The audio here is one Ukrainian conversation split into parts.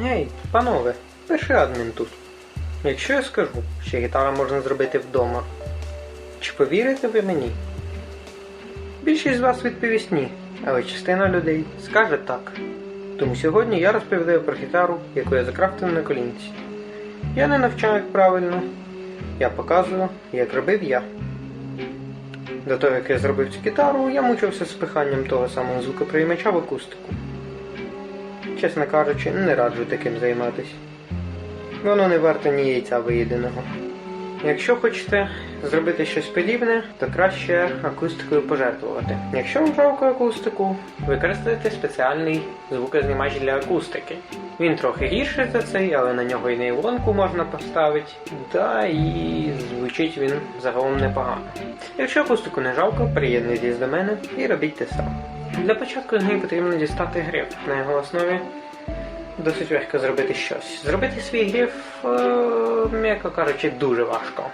Гей, панове, перший адмін тут. Якщо я скажу, що гітара можна зробити вдома, чи повірите ви мені? Більшість з вас відповість ні, але частина людей скаже так. Тому сьогодні я розповідаю про гітару, яку я закрафтив на колінці. Я не навчаю як правильно, я показую, як робив я. До того, як я зробив цю гітару, я мучився з пиханням того самого звукоприймача в акустику. Чесно кажучи, не раджу таким займатися. Воно не варто ні яйця виїденого. Якщо хочете зробити щось подібне, то краще акустикою пожертвувати. Якщо вам жалко акустику, використайте спеціальний звукознімач для акустики. Він трохи гірший за цей, але на нього і нейлонку можна поставити, та і звучить він загалом непогано. Якщо акустику не жалко, приєднуйтесь до мене і робіть те саме. Для початку з потрібно дістати гриф. На його основі досить легко зробити щось. Зробити свій гриф, е, м'яко кажучи, дуже важко.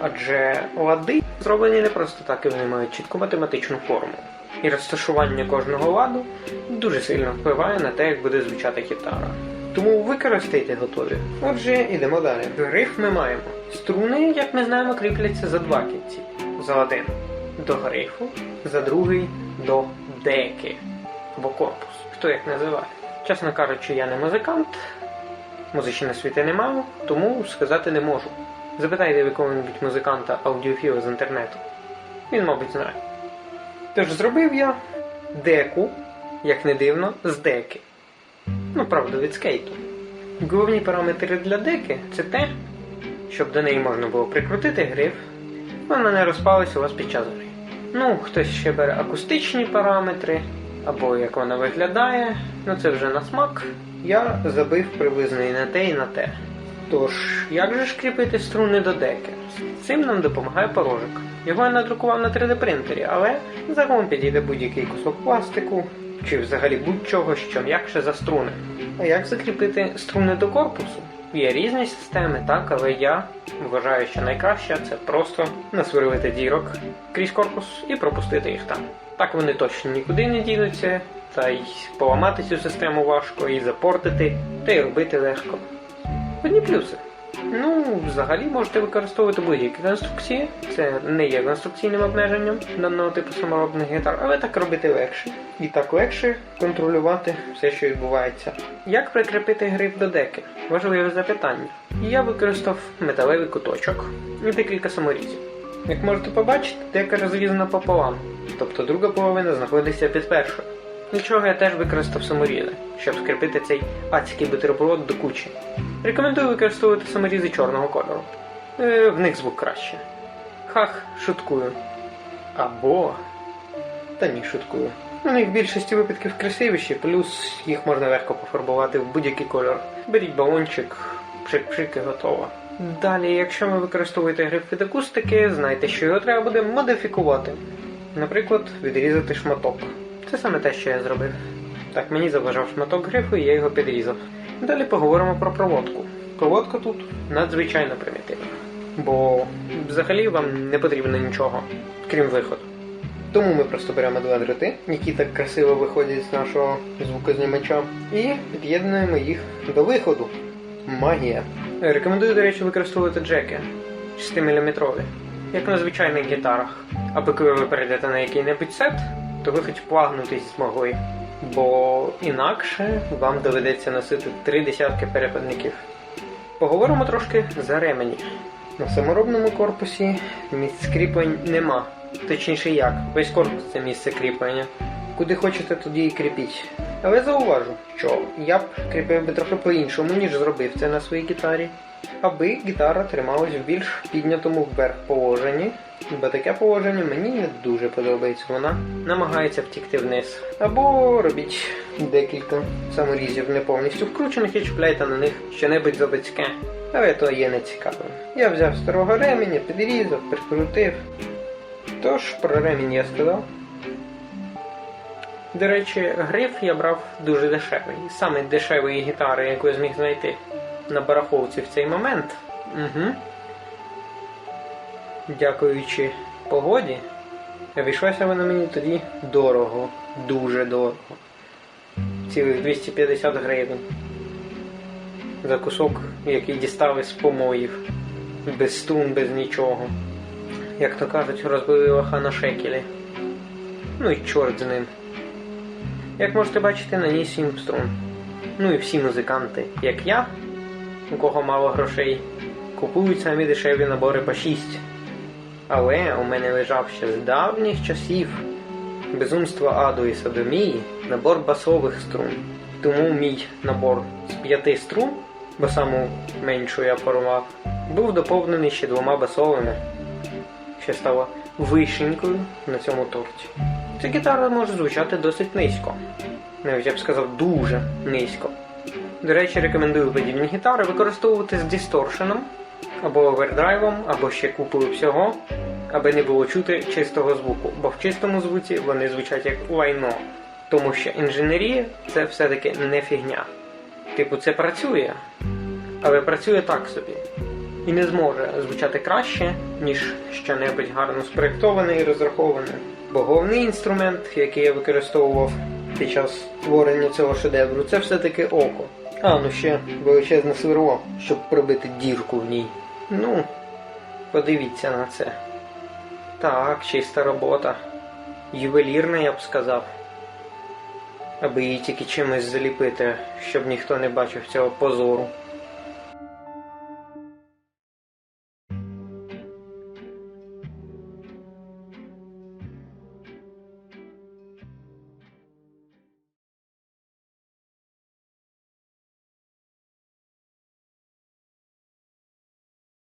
Адже лади зроблені не просто так і вони мають чітку математичну форму. І розташування кожного ладу дуже сильно впливає на те, як буде звучати гітара. Тому використайте готові. Отже, йдемо далі. Гриф ми маємо. Струни, як ми знаємо, кріпляться за два кінці. За один до грифу, за другий до деки або корпус. Хто як називає. Чесно кажучи, я не музикант, музичної освіти не маю, тому сказати не можу. Запитайте в якого-небудь музиканта аудіофіла з інтернету. Він, мабуть, знає. Тож зробив я деку, як не дивно, з деки. Ну, правда, від скейту. Головні параметри для деки це те, щоб до неї можна було прикрутити гриф, вона не розпалась у вас під час гри. Ну, хтось ще бере акустичні параметри, або як вона виглядає, ну це вже на смак. Я забив приблизно і на те, і на те. Тож, як же ж кріпити струни до деки? Цим нам допомагає порожик. Його я надрукував на 3D принтері, але загалом підійде будь-який кусок пластику чи взагалі будь-чого, що м'якше за струни. А як закріпити струни до корпусу? Є різні системи, так, але я вважаю, що найкраще це просто насверлити дірок крізь корпус і пропустити їх там. Так вони точно нікуди не дінуться, та й поламати цю систему важко, і запортити, та й робити легко. Одні плюси. Ну, взагалі можете використовувати будь-які конструкції. Це не є конструкційним обмеженням даного типу саморобних гітар, але так робити легше. І так легше контролювати все, що відбувається. Як прикріпити гриф до деки? Важливе запитання. Я використав металевий куточок і декілька саморізів. Як можете побачити, дека розрізана пополам, тобто друга половина знаходиться під першою. Для чого я теж використав саморізи, щоб скріпити цей адський бутерброд до кучі. Рекомендую використовувати саморізи чорного кольору. Е, в них звук краще. Хах, шуткую. Або. Та ні, шуткую. Вони в більшості випадків красивіші, плюс їх можна легко пофарбувати в будь-який кольор. Беріть балончик, пшик-пшик і готово. Далі, якщо ви використовуєте гриф від акустики, знайте, що його треба буде модифікувати. Наприклад, відрізати шматок. Це саме те, що я зробив. Так, мені заважав шматок грифу, і я його підрізав. Далі поговоримо про проводку. Проводка тут надзвичайно примітивна, бо взагалі вам не потрібно нічого, крім виходу. Тому ми просто беремо два дроти, які так красиво виходять з нашого звукознімача, і під'єднуємо їх до виходу. Магія. Рекомендую, до речі, використовувати джеки 6-мм, як на звичайних гітарах. Аби коли ви перейдете на який-небудь сет, то ви хоч плагнутись змогли. Бо інакше вам доведеться носити три десятки переходників. Поговоримо трошки за ремені. На саморобному корпусі місць кріплень нема. Точніше як, весь корпус це місце кріплення. Куди хочете, тоді і кріпіть. Але зауважу, що я б кріпив би трохи по-іншому, ніж зробив це на своїй гітарі. Аби гітара трималась в більш піднятому вверх положенні, бо таке положення мені не дуже подобається. Вона намагається втікти вниз. Або робіть декілька саморізів не повністю вкручених і чіпляйте на них щонебудь забицьке. Але то є нецікавим. Я взяв старого ременя, підрізав, прикрутив. Тож про ремінь я сказав. До речі, гриф я брав дуже дешевий. Саме дешевої гітари, яку я зміг знайти на барахолці в цей момент. Угу. Дякуючи погоді, обійшлося вона мені тоді дорого, дуже дорого. Цілих 250 гривень. за кусок, який дістали з помоїв. Без струн, без нічого. Як то кажуть, розбили лоха на шекелі. Ну і чорт з ним. Як можете бачити, на ній сім струн. Ну і всі музиканти, як я, у кого мало грошей, купують самі дешеві набори по 6. Але у мене лежав ще з давніх часів безумства аду і садомії набор басових струн. Тому мій набор з п'яти струн, бо саму меншу я порвав, був доповнений ще двома басовими, що стало вишенькою на цьому торті. Ця гітара може звучати досить низько. Навіть я б сказав дуже низько. До речі, рекомендую подібні гітари використовувати з дисторшеном, або овердрайвом, або ще купою всього, аби не було чути чистого звуку, бо в чистому звуці вони звучать як лайно. Тому що інженерія це все-таки не фігня. Типу, це працює, але працює так собі. І не зможе звучати краще, ніж що-небудь гарно спроєктоване і розраховане. Бо головний інструмент, який я використовував під час створення цього шедевру, це все-таки око. А, ну ще величезне сверло, щоб пробити дірку в ній. Ну, подивіться на це. Так, чиста робота. Ювелірна, я б сказав. Аби її тільки чимось заліпити, щоб ніхто не бачив цього позору.